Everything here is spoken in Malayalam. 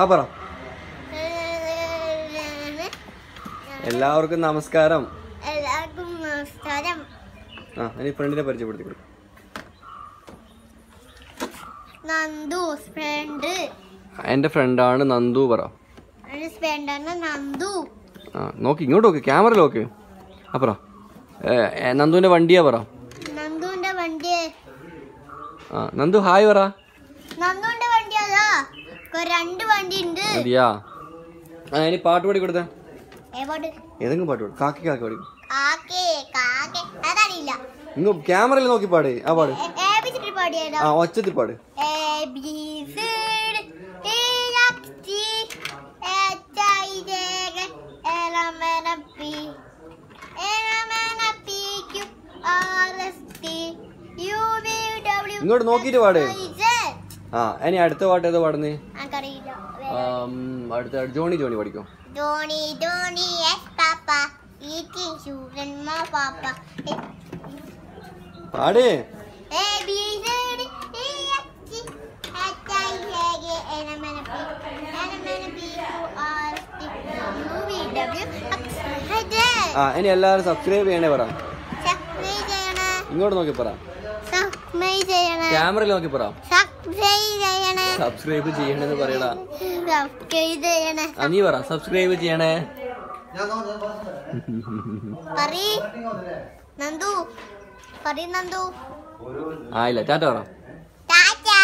ആ പറ. എല്ലാവർക്കും നമസ്കാരം. എല്ലാവർക്കും നമസ്കാരം. ആ ഇനി ഫ്രണ്ടിനെ പരിചയപ്പെടുത്തി കൊടുക്കും നന്ദു ഫ്രണ്ട് എന്റെ ഫ്രണ്ടാണ് നന്ദു പറ. എന്റെ ഫ്രണ്ടാണ് നന്ദു. ആ നോക്കി ഇങ്ങോട്ട് നോക്ക് ക്യാമറ നോക്ക് ആ പറ. ഏ, വണ്ടിയാ പറ. നന്ദുവിന്റെ വണ്ടി. ആ നന്ദു ഹായ് പറ. നന്ദുവിന്റെ കൊ- രണ്ട് വണ്ടി ഉണ്ട് മതിയാ. ആ പാട്ട് പാടി കൊടുത്തേ. ഏതെങ്കിലും പാട്ട് പാടി. കാക്കി കാക്കി പാടി. ഇങ്ങ് ക്യാമറയിൽ നോക്കി പാട്. ആ പാട്. ആ ഒച്ചത്തിൽ പാട്. ഇങ്ങോട്ട് നോക്കിട്ട് പാട്. ആ ഇനി അടുത്ത പാട്ട് ഏതാ പാടുന്നേ? അടുത്ത ജോണി ജോണി പഠിക്കും. ജോണി ജോണി പാട്. ആ ഇനി എല്ലാവരും സബ്സ്ക്രൈബ് ചെയ്യണേ പറ. ഇങ്ങോട്ട് നോക്കി പറ. ക്യാമറയിൽ നോക്കി പറ. സബ്സ്ക്രൈബ് ചെയ്യണേ. സബ്സ്ക്രൈബ് പറയടാ. നീ പറ സബ്സ്ക്രൈബ് ചെയ്യണേ. നന്ദു. പറി നന്ദു. ആ ഇല്ല ടാറ്റ പറ. ടാറ്റാ.